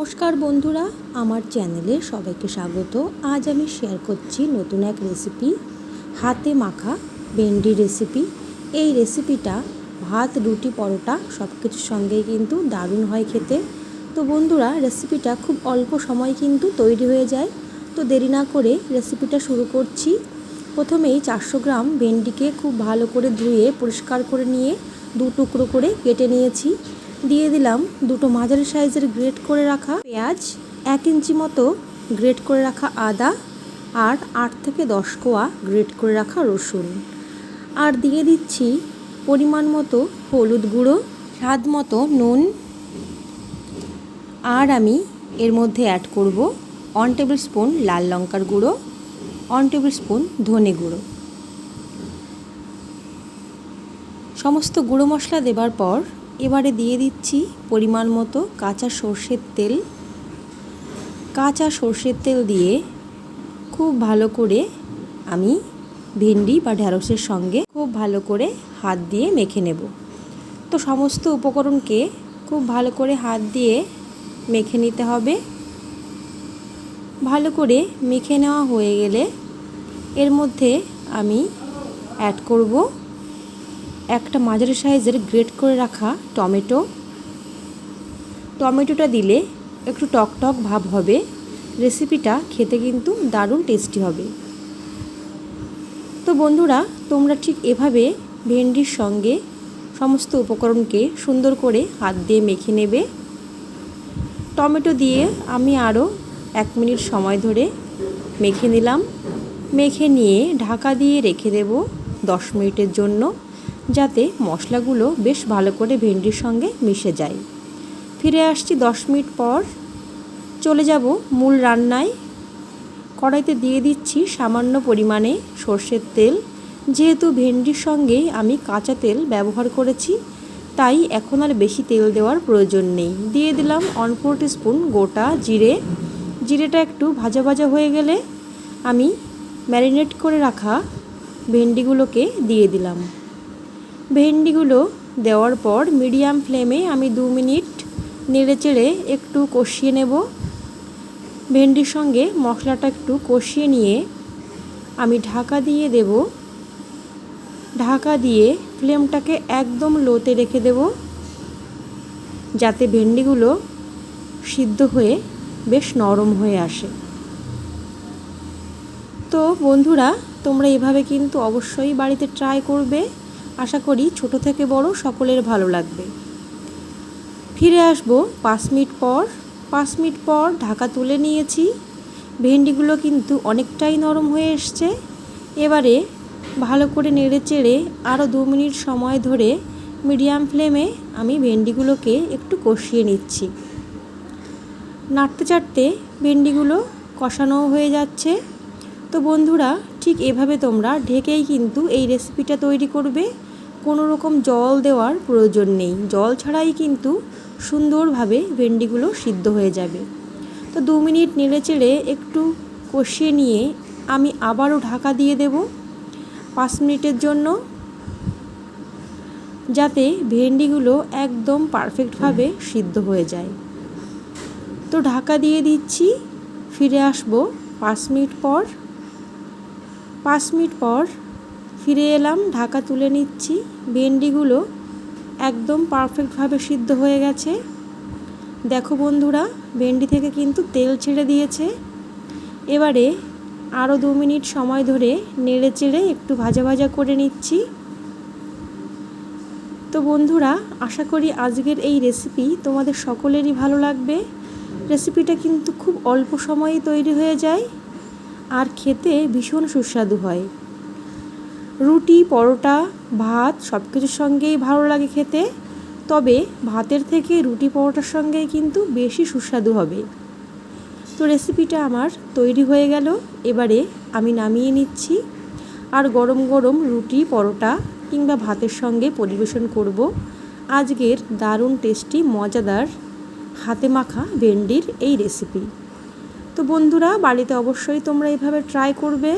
নমস্কার বন্ধুরা, আমার চ্যানেলে সবাইকে স্বাগত। আজ আমি শেয়ার করছি নতুন এক রেসিপি হাতে মাখা ভেন্ডি রেসিপি এই রেসিপিটা ভাত, রুটি, পরোটা সব কিছুর সঙ্গেই কিন্তু দারুণ হয় খেতে। তো বন্ধুরা রেসিপিটা খুব অল্প সময় কিন্তু তৈরি হয়ে যায়। তো দেরি না করে রেসিপিটা শুরু করছি। প্রথমেই চারশো গ্রাম ভেন্ডিকে খুব ভালো করে ধুয়ে, পরিষ্কার করে নিয়ে দু টুকরো করে কেটে নিয়েছি। দিয়ে দিলাম দুটো মাঝারি সাইজের গ্রেট করে রাখা পেঁয়াজ, এক ইঞ্চি মতো গ্রেট করে রাখা আদা আর আট থেকে দশ কোয়া গ্রেট করে রাখা রসুন। আর দিয়ে দিচ্ছি পরিমাণ মতো হলুদ গুঁড়ো, স্বাদ মতো নুন। আর আমি এর মধ্যে অ্যাড করব ওয়ান টেবিল স্পুন লাল লঙ্কার গুঁড়ো ওয়ান টেবিল স্পুন ধনে গুঁড়ো। সমস্ত গুঁড়ো মশলা দেবার পর এবারে দিয়ে দিচ্ছি পরিমাণ মতো কাঁচা সর্ষের তেল। কাঁচা সর্ষের তেল দিয়ে খুব ভালো করে আমি ভেন্ডি বা ঢ্যাঁড়সের সঙ্গে খুব ভালো করে হাত দিয়ে মেখে নেব। তো সমস্ত উপকরণকে খুব ভালো করে হাত দিয়ে মেখে নিতে হবে। ভালো করে মেখে নেওয়া হয়ে গেলে এর মধ্যে আমি অ্যাড করব একটা মাঝারি সাইজের গ্রেট করে রাখা টমেটো। টমেটোটা দিলে একটু টক টক ভাব হবে। রেসিপিটা খেতে কিন্তু দারুণ টেস্টি হবে। তো বন্ধুরা, তোমরা ঠিক এভাবে ভেন্ডির সঙ্গে সমস্ত উপকরণকে সুন্দর করে হাত দিয়ে মেখে নেবে। টমেটো দিয়ে আমি আরও এক মিনিট সময় ধরে মেখে নিলাম। মেখে নিয়ে ঢাকা দিয়ে রেখে দেব দশ মিনিটের জন্য। যাতে মশলাগুলো বেশ ভালো করে ভেন্ডির সঙ্গে মিশে যায়। ফিরে আসছি দশ মিনিট পর। চলে যাব মূল রান্নায়। কড়াইতে দিয়ে দিচ্ছি সামান্য পরিমাণে সর্ষের তেল। যেহেতু ভেন্ডির সঙ্গে আমি কাঁচা তেল ব্যবহার করেছি, তাই এখন আর বেশি তেল দেওয়ার প্রয়োজন নেই। দিয়ে দিলাম ওয়ান ফোর স্পুন গোটা জিরে। জিরেটা একটু ভাজা ভাজা হয়ে গেলে আমি ম্যারিনেট করে রাখা ভেন্ডিগুলোকে দিয়ে দিলাম। ভেন্ডিগুলো দেওয়ার পর মিডিয়াম ফ্লেমে আমি দু মিনিট নেড়ে চেড়ে একটু কষিয়ে নেব। ভেন্ডির সঙ্গে মশলাটা একটু কষিয়ে নিয়ে আমি ঢাকা দিয়ে দেব। ঢাকা দিয়ে ফ্লেমটাকে একদম লোতে রেখে দেব যাতে ভেন্ডিগুলো সিদ্ধ হয়ে বেশ নরম হয়ে আসে। তো বন্ধুরা, তোমরা এভাবে কিন্তু অবশ্যই বাড়িতে ট্রাই করবে। আশা করি ছোট থেকে বড় সকলের ভালো লাগবে। ফিরে আসব পাঁচ মিনিট পর। পাঁচ মিনিট পর ঢাকা তুলে নিয়েছি। ভেন্ডিগুলো কিন্তু অনেকটাই নরম হয়ে এসছে। এবারে ভালো করে নেড়ে চেড়ে আরও দু মিনিট সময় ধরে মিডিয়াম ফ্লেমে আমি ভেন্ডিগুলোকে একটু কষিয়ে নিচ্ছি। নাড়তে চাড়তে ভেন্ডিগুলো কষানো হয়ে যাচ্ছে। তো বন্ধুরা, ঠিক এভাবে তোমরা ঢেকেই কিন্তু এই রেসিপিটা তৈরি করবে। কোনো রকম জল দেওয়ার প্রয়োজন নেই। জল ছাড়াই কিন্তু সুন্দরভাবে ভেন্ডিগুলো সিদ্ধ হয়ে যাবে। তো দু মিনিট নেড়ে চেড়ে একটু কষিয়ে নিয়ে আমি আবারও ঢাকা দিয়ে দেব। পাঁচ মিনিটের জন্য। যাতে ভেন্ডিগুলো একদম পারফেক্টভাবে সিদ্ধ হয়ে যায়। তো ঢাকা দিয়ে দিচ্ছি। ফিরে আসব পাঁচ মিনিট পর। পাঁচ মিনিট পর ফিরে এলাম, ঢাকা তুলে নিচ্ছি। ভেন্ডিগুলো একদম পারফেক্টভাবে সিদ্ধ হয়ে গেছে। দেখো বন্ধুরা, ভেন্ডি থেকে কিন্তু তেল ছেড়ে দিয়েছে। এবারে আরও দু মিনিট সময় ধরে নেড়ে চেড়ে একটু ভাজা ভাজা করে নিচ্ছি। তো বন্ধুরা, আশা করি আজকের এই রেসিপি তোমাদের সকলেরই ভালো লাগবে। রেসিপিটা কিন্তু খুব অল্প সময়েই তৈরি হয়ে যায় আর খেতে ভীষণ সুস্বাদু হয়। রুটি, পরোটা, ভাত সব কিছুর সঙ্গেই ভালো লাগে খেতে। তবে ভাতের থেকে রুটি, পরোটার সঙ্গেই কিন্তু বেশি সুস্বাদু হবে। তো রেসিপিটা আমার তৈরি হয়ে গেল। এবারে আমি নামিয়ে নিচ্ছি আর গরম গরম রুটি, পরোটা কিংবা ভাতের সঙ্গে পরিবেশন করব। আজকের দারুণ টেস্টি, মজাদার, হাতে মাখা ভেন্ডির এই রেসিপি। তো বন্ধুরা, বাড়িতে অবশ্যই তোমরা এভাবে ট্রাই করবে।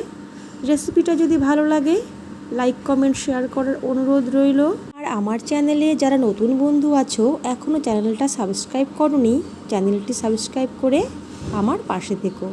রেসিপিটা যদি ভালো লাগে লাইক কমেন্ট শেয়ার করার অনুরোধ রইল। আর আমার চ্যানেলে যারা নতুন বন্ধু আছো এখনও চ্যানেলটা সাবস্ক্রাইব করনি চ্যানেলটি সাবস্ক্রাইব করে আমার পাশে থেকো।